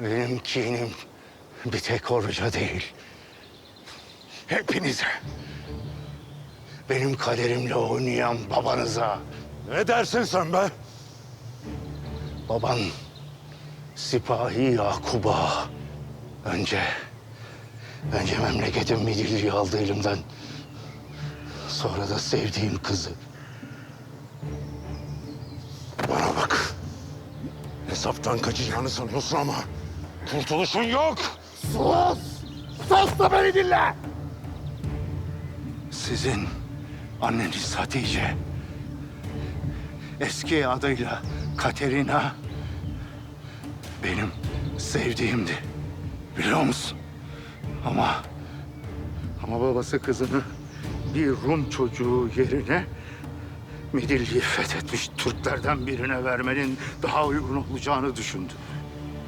Benim kinim bir tek oruca değil. Hepinize. Benim kaderimle oynayan babanıza. Ne dersin sen be? Baban Sipahi Yakub'a önce önce memleketin midilliği aldı elimden. Sonra da sevdiğim kızı. Bana bak. Hesaptan kaçacağını sanıyorsun ama kurtuluşun yok. Sus! Sus da beni dinle! Sizin anneniz Hatice, eski adıyla Katerina, benim sevdiğimdi. Biliyor musun? Ama, ama babası kızını bir Rum çocuğu yerine Midilli'yi fethetmiş Türklerden birine vermenin daha uygun olacağını düşündü.